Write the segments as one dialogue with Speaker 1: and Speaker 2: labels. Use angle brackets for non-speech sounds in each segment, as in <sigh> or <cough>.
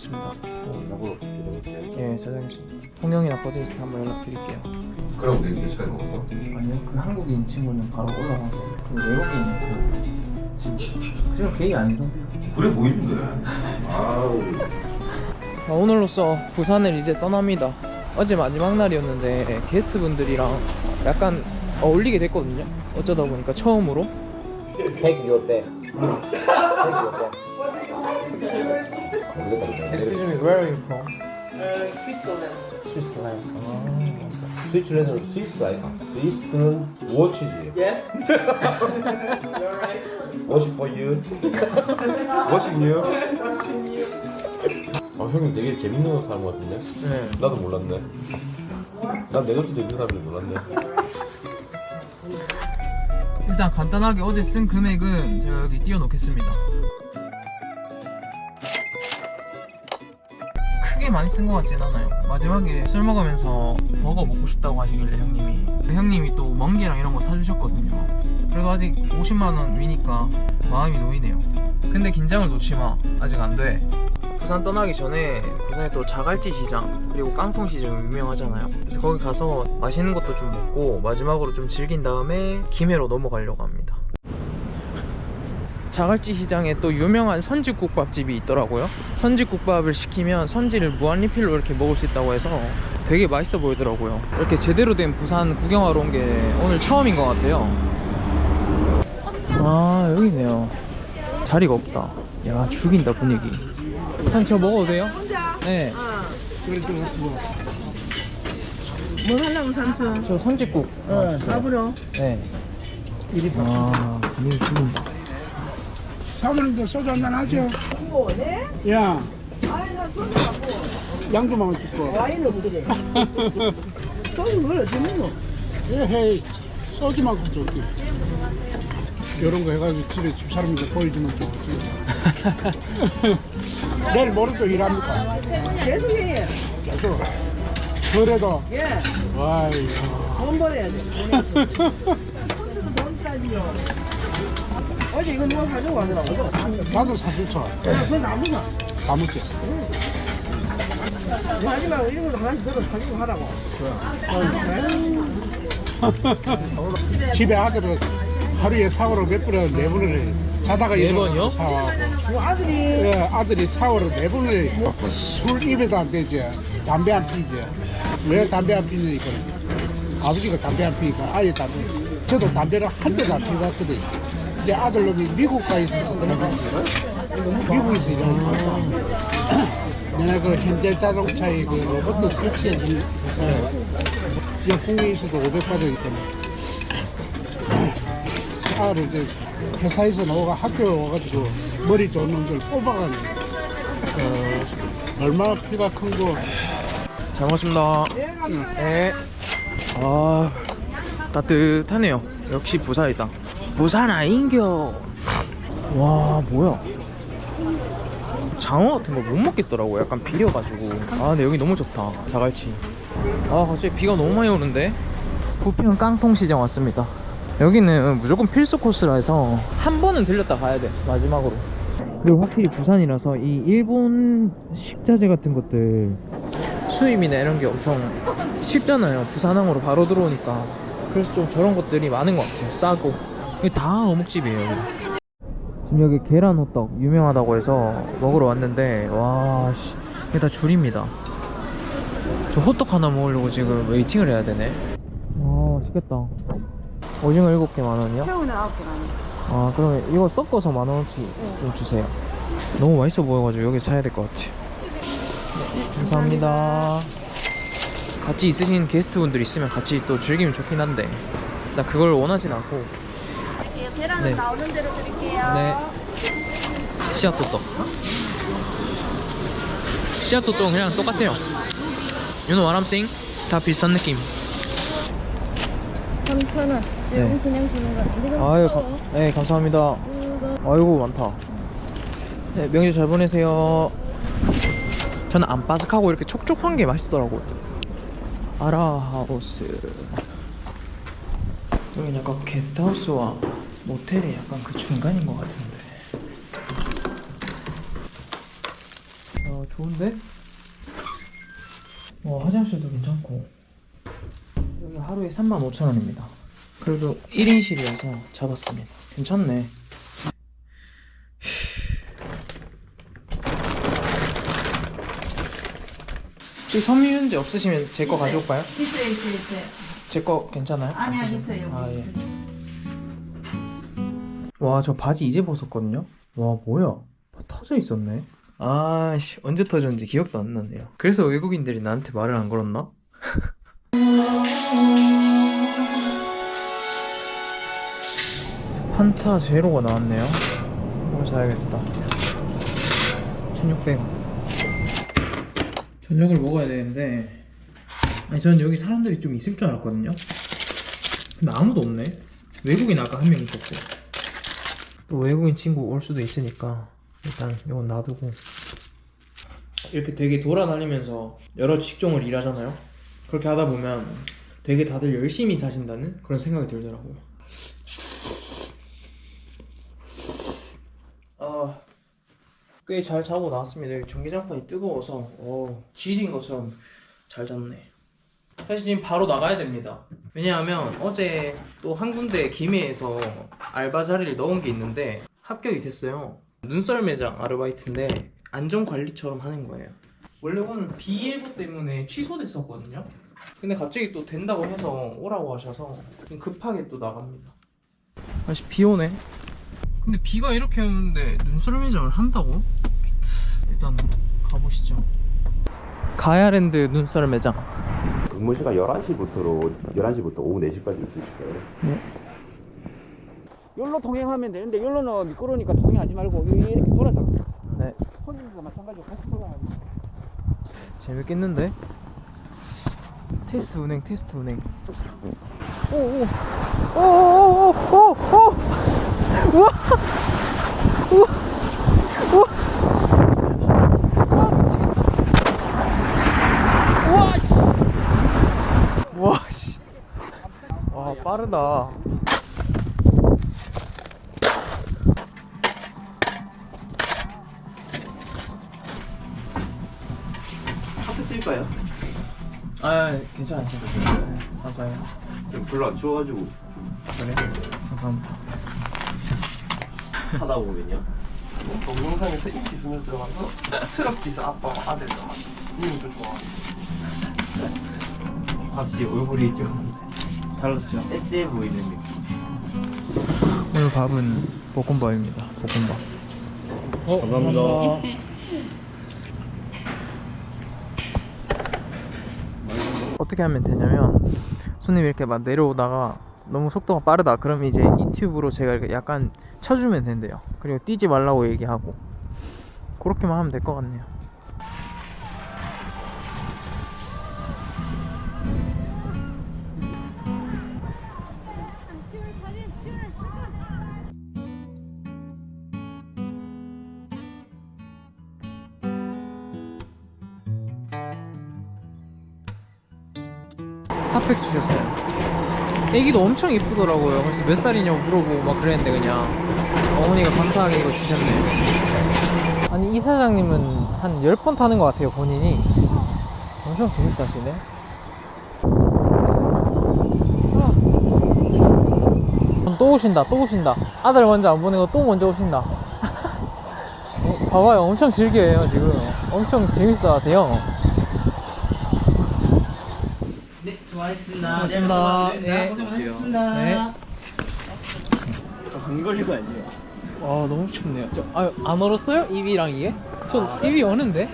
Speaker 1: 있습니다.
Speaker 2: 야구로 기다릴게.
Speaker 1: 예, 저장했습니다. 통영이나 퍼즐스트 한번 연락드릴게요.
Speaker 2: 그럼 내일 시까지 먹었어?
Speaker 1: 아니요, 그 한국인 친구는 바로 올라가서 그 외국인 그 친구. 그냥 게이 아니던데요.
Speaker 2: 그래 보이는데. 아우.
Speaker 1: 아, 오늘로써 부산을 이제 떠납니다. 어제 마지막 날이었는데 게스트분들이랑 약간 어울리게 됐거든요. 어쩌다 보니까 처음으로
Speaker 2: Take your bag. Take your bag.
Speaker 1: Excuse me, where are you from? Switzerland. Switzerland. 아, 맞어.
Speaker 2: 스위스랜드는 스위스 아이가. 스위스는 워치지.
Speaker 1: Yes. <laughs> <laughs>
Speaker 2: 워치 for you. 워치 you. 아 형님 되게 재밌는 사람 같은데?
Speaker 1: 네.
Speaker 2: 나도 몰랐네. 난 내가 수도 있는 사람인지 몰랐네.
Speaker 1: 일단 간단하게 어제 쓴 금액은 제가 여기 띄워놓겠습니다. 많이 쓴 것 같진 않아요. 마지막에 술 먹으면서 버거 먹고 싶다고 하시길래 형님이 형님이 또 멍게랑 이런 거 사주셨거든요. 그래도 아직 50만 원 위니까 마음이 놓이네요. 근데 긴장을 놓지 마. 아직 안 돼. 부산 떠나기 전에 부산에 또 자갈치 시장 그리고 깡통 시장 유명하잖아요. 그래서 거기 가서 맛있는 것도 좀 먹고 마지막으로 좀 즐긴 다음에 김해로 넘어가려고 합니다. 자갈치 시장에 또 유명한 선지국밥집이 있더라고요. 선지국밥을 시키면 선지를 무한 리필로 이렇게 먹을 수 있다고 해서 되게 맛있어 보이더라고요. 이렇게 제대로 된 부산 구경하러 온 게 오늘 처음인 것 같아요. 아 여기네요. 자리가 없다. 야 죽인다 분위기. 한 저 먹어도 돼요?
Speaker 3: 혼자?
Speaker 1: 네.
Speaker 3: 어. 뭘 하려고 삼촌?
Speaker 1: 저 선지국.
Speaker 3: 어, 밥으로.
Speaker 1: 네. 아 분위기 죽인다.
Speaker 4: 사모님도 소주 한잔 하죠?
Speaker 3: 뭐, 네?
Speaker 4: 야,
Speaker 3: 아니, 나 소주 갖고
Speaker 4: 양주만 듣고.
Speaker 3: 와인을 그래. 소주 그걸 어떻게 먹노?
Speaker 4: 에헤이, 소주만큼 좋게. 이런 거 해가지고 집에 집사람들 보여주면 좋지. <laughs> 내일 모레도 일합니까?
Speaker 3: 계속 해.
Speaker 4: 계속. 그래도,
Speaker 3: 예.
Speaker 4: 와이.
Speaker 3: 돈 벌어야 돼. 혼자도 돈 따지요. 어제 이거 누가 가지고 가더라고.
Speaker 4: 나도 사실쳐.
Speaker 3: 야, 그거 나무가.
Speaker 4: 다 먹게.
Speaker 3: 마지막에 이런 거 하나씩 들어 가지고 하라고. <laughs>
Speaker 4: 집에 아들은 하루에 사오로 몇 번을 네 번을 해. 자다가
Speaker 1: 네 번이요?
Speaker 4: 사와고.
Speaker 3: 그 아들이
Speaker 4: 예, 아들이 사오로 네 번을 해. 술 입에도 안 대지. 담배 안 피지. 왜 담배 안 피느니까. 아버지가 담배 안 피니까 아예 담배. 저도 담배를 한 대도 안 피웠거든. 이제 아들놈이 미국 가 있어서 그러면 미국에서 일하니까. <clears throat> 내가 그 현대 자동차의 그 로봇 설치해 준 회사에 영국에 있어서 500받았기 때문에. 아를 이제 회사에서 나오가 학교 와가지고 머리 좋은 놈들 뽑아가는 어, 얼마나 피가 큰 거.
Speaker 1: 잘 먹었습니다. 네. 아 따뜻하네요. 역시 부산이다. 부산 아인겨. 와 뭐야? 장어 같은 거 못 먹겠더라고. 약간 비려가지고. 아 근데 여기 너무 좋다. 자갈치. 아 갑자기 비가 너무 많이 오는데. 부평 깡통시장 왔습니다. 여기는 무조건 필수 코스라 해서 한 번은 들렸다 가야 돼 마지막으로. 그리고 확실히 부산이라서 이 일본 식자재 같은 것들 수입이나 이런 게 엄청 쉽잖아요. 부산항으로 바로 들어오니까. 그래서 좀 저런 것들이 많은 것 같아요. 싸고. 다 어묵집이에요. 여기. 지금 여기 계란 호떡 유명하다고 해서 먹으러 왔는데 와 씨, 이게 다 줄입니다. 저 호떡 하나 먹으려고 지금 웨이팅을 해야 되네. 와 맛있겠다. 오징어 7개 만 원이요?
Speaker 3: 새우는 아홉 개 나네.
Speaker 1: 아 그러면 이거 섞어서 만 원어치 좀 주세요. 너무 맛있어 보여가지고 여기 사야 될 것 같아. 네, 감사합니다. 같이 있으신 게스트분들 있으면 같이 또 즐기면 좋긴 한데 나 그걸 원하진 않고.
Speaker 3: 계란은
Speaker 1: 네.
Speaker 3: 나오는 대로 드릴게요.
Speaker 1: 네. 씨앗 호떡. 씨앗 호떡은 그냥 똑같아요. You know what I'm saying? 다 비슷한 느낌.
Speaker 3: 3,000원.
Speaker 1: 네.
Speaker 3: 이건 그냥 주는 거 아니야?
Speaker 1: 아유, 가, 네, 감사합니다. 아이고, 많다. 네, 명절 잘 보내세요. 저는 안 바삭하고 이렇게 촉촉한 게 맛있더라고요. 아라하우스. 여기 약간 게스트하우스와 모텔의 약간 그 중간인 것 같은데. 어, 좋은데? 와 화장실도 괜찮고 여기 하루에 35,000원입니다 그래도 1인실이어서 잡았습니다 괜찮네 혹시 섬유유연제 없으시면 제 거 가져올까요?
Speaker 3: 있어요, 있어요, 있어요.
Speaker 1: 제 거 괜찮아요?
Speaker 3: 아니야,
Speaker 1: 없으세요?
Speaker 3: 있어요, 여기
Speaker 1: 아, 예.
Speaker 3: 있어요.
Speaker 1: 와, 저 바지 이제 벗었거든요? 와, 뭐야. 터져 있었네. 아씨, 언제 터졌는지 기억도 안 나네요. 그래서 외국인들이 나한테 말을 안 걸었나? <laughs> 한타 제로가 나왔네요. 어, 자야겠다. 1600원. 저녁을 먹어야 되는데, 아니, 전 여기 사람들이 좀 있을 줄 알았거든요? 근데 아무도 없네. 외국인 아까 한 명 있었고. 또 외국인 친구 올 수도 있으니까 일단 이건 놔두고. 이렇게 되게 돌아다니면서 여러 직종을 일하잖아요. 그렇게 하다 보면 되게 다들 열심히 사신다는 그런 생각이 들더라고요. 아, 꽤 잘 자고 나왔습니다. 여기 전기장판이 뜨거워서 어, 지진 것처럼 잘 잤네. 사실 지금 바로 나가야 됩니다. 왜냐하면 어제 또 한 군데 김해에서 알바 자리를 넣은 게 있는데 합격이 됐어요. 눈썰 매장 아르바이트인데 안전관리처럼 하는 거예요. 원래 오늘 비일보 때문에 취소됐었거든요. 근데 갑자기 또 된다고 해서 오라고 하셔서 좀 급하게 또 나갑니다. 다시 비 오네. 근데 비가 이렇게 오는데 눈썰 매장을 한다고? 일단 가보시죠. 가야랜드 눈썰 매장.
Speaker 2: 근무 시간 11시부터로 11시부터 오후 4시까지 있을 거예요.
Speaker 5: 여기로 통행하면 되는데 여기로는 미끄러우니까 통행하지 말고 이렇게 돌아서 가.
Speaker 1: 네.
Speaker 5: 손님도 마찬가지로 같이 돌아가고
Speaker 1: 재밌겠는데? 테스트 운행, 테스트 운행. 오오 오오오오오 우와 우와 우와 우와 미치겠다. 우와 씨. 우와 씨. 와 빠르다. 카페 뛸까요? 아 괜찮아요. 감사해요.
Speaker 2: 별로 안 추워가지고
Speaker 1: 그래? 감사합니다.
Speaker 2: 하다 보면요.
Speaker 6: 동영상에서 인기 순위 들어가서 트럭 기사 아빠와 아들 나와 님도 좋아
Speaker 2: 확실히 얼굴이 좀 달랐죠. 떼떼 보이는 느낌.
Speaker 1: 오늘 밥은 볶음밥입니다. 볶음밥. 어,
Speaker 2: 감사합니다. <laughs>
Speaker 1: 어떻게 하면 되냐면 손님이 이렇게 막 내려오다가 너무 속도가 빠르다 그러면 이제 이 튜브로 제가 약간 쳐주면 된대요 그리고 뛰지 말라고 얘기하고 그렇게만 하면 될 것 같네요 핫팩 주셨어요. 애기도 엄청 예쁘더라고요. 그래서 몇 살이냐고 물어보고 막 그랬는데 그냥 어머니가 감사하게 이거 주셨네요 아니 이 사장님은 한 10번 타는 것 같아요 본인이. 엄청 재밌어 하시네. 또 오신다 또 오신다. 아들 먼저 안 보내고 또 먼저 오신다. <laughs> 어, 봐봐요. 엄청 즐겨해요 지금. 엄청 재밌어 하세요
Speaker 6: 네 좋아했습니다
Speaker 1: 고맙습니다. 네.
Speaker 6: 고생하셨습니다
Speaker 1: 네.
Speaker 6: 안 걸린 거 아니에요?
Speaker 1: 와 너무 춥네요. 저, 아, 안 얼었어요? 입이랑 이게? 전 입이 어는데?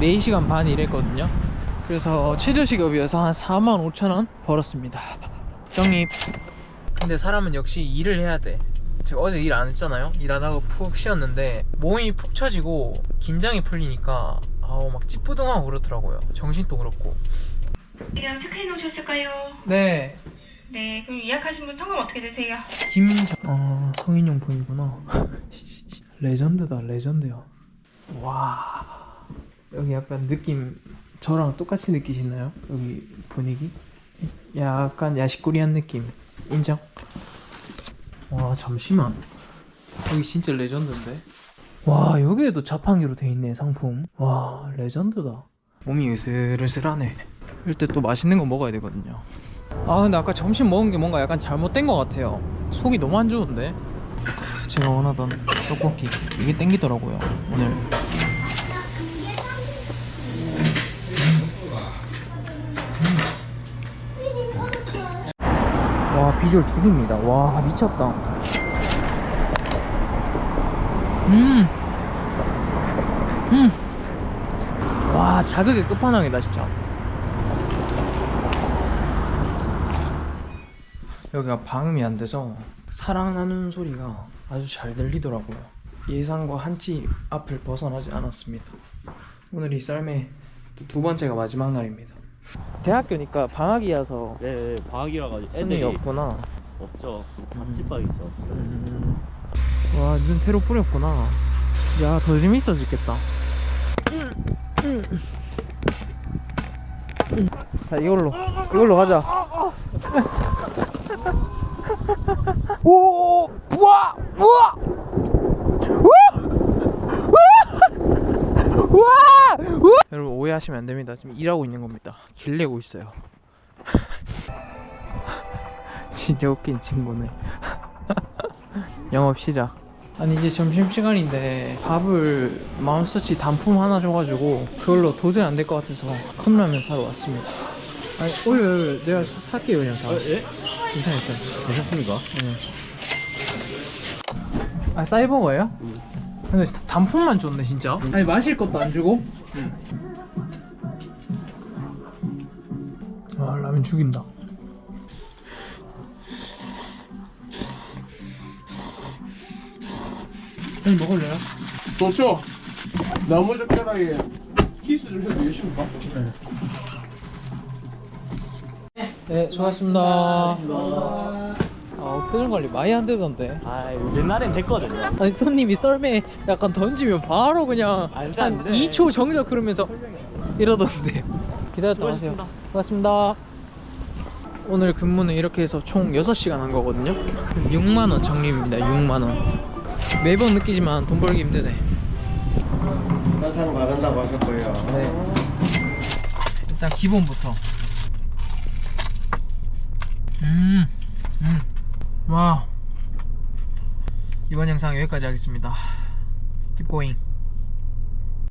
Speaker 1: 4시간 반 일했거든요. 그래서 최저시급이어서 한 4만 5천 원 벌었습니다. 정립. 근데 사람은 역시 일을 해야 돼. 제가 어제 일 안 했잖아요. 일 안 하고 푹 쉬었는데 몸이 푹 처지고 긴장이 풀리니까 아우 막 찌뿌둥하고 그렇더라고요. 정신도 그렇고.
Speaker 7: 체크해 놓으셨을까요?
Speaker 1: 네.
Speaker 7: 네, 그럼 예약하신 분 성함 어떻게 되세요?
Speaker 1: 김정 어 성인용품이구나. <laughs> 레전드다 레전드야. 와. 여기 약간 느낌 저랑 똑같이 느끼시나요? 여기 분위기? 약간 야식꾸리한 느낌. 인정? 와 잠시만. 여기 진짜 레전드인데? 와 여기에도 자판기로 돼 있네 상품. 와 레전드다. 몸이 으슬으슬하네 이럴 때또 맛있는 거 먹어야 되거든요. 아 근데 아까 점심 먹은 게 뭔가 약간 잘못된 것 같아요. 속이 너무 안 좋은데? 제가 원하던 떡볶이 이게 땡기더라고요 오늘. 와 비주얼 죽입니다. 와 미쳤다. 음. 음. 와 자극의 끝판왕이다 진짜 여기가 방음이 안 돼서 사랑하는 소리가 아주 잘 들리더라고요 예상과 한치 앞을 벗어나지 않았습니다 오늘 이 썰매 또두 번째가 마지막 날입니다 대학교니까 방학이어서
Speaker 8: 네, 방학이라 가지고
Speaker 1: 손이
Speaker 8: 애들이
Speaker 1: 없구나
Speaker 8: 없죠. 자취방이죠.
Speaker 1: 음. 와, 눈 새로 뿌렸구나. 야, 더 재밌어지겠다. 자, 이걸로. 이걸로 가자. 오! 우와! 우와! 여러분 오해하시면 안 됩니다. 지금 일하고 있는 겁니다. 길 내고 있어요. <laughs> 진짜 웃긴 친구네. <laughs> 영업 시작. 아니 이제 점심 시간인데 밥을 맘스터치 단품 하나 줘가지고 그걸로 도저히 안 될 것 같아서 컵라면 사러 왔습니다. 아니 오늘 내가 사, 살게요 그냥 다.
Speaker 8: 예?
Speaker 1: 괜찮아 괜찮아.
Speaker 8: 괜찮습니까?
Speaker 1: 네. 아 사이버거예요? 근데 진짜 단품만 줬네 진짜. 아니 마실 것도 안 주고. 와 라면 죽인다. 아니 먹을래요?
Speaker 6: 좋죠? 나무 젓가락에 키스 좀 해도 되십니까?
Speaker 1: 네 수고하셨습니다. 아 표정 관리 많이 안 되던데.
Speaker 8: 아, 옛날엔 됐거든요.
Speaker 1: 아니 손님이 썰매 약간 던지면 바로 그냥
Speaker 8: 안 돼, 한안 돼.
Speaker 1: 2초 정적 그러면서 이러던데 기다렸다 가세요 고맙습니다 오늘 근무는 이렇게 해서 총 6시간 한 거거든요 6만원 적립입니다 6만원 매번 느끼지만 돈 벌기 힘드네
Speaker 6: 나타는 말한다고 하실 거예요.
Speaker 1: 네. 일단 기본부터 음, 음. 와. 이번 영상 여기까지 하겠습니다. Keep going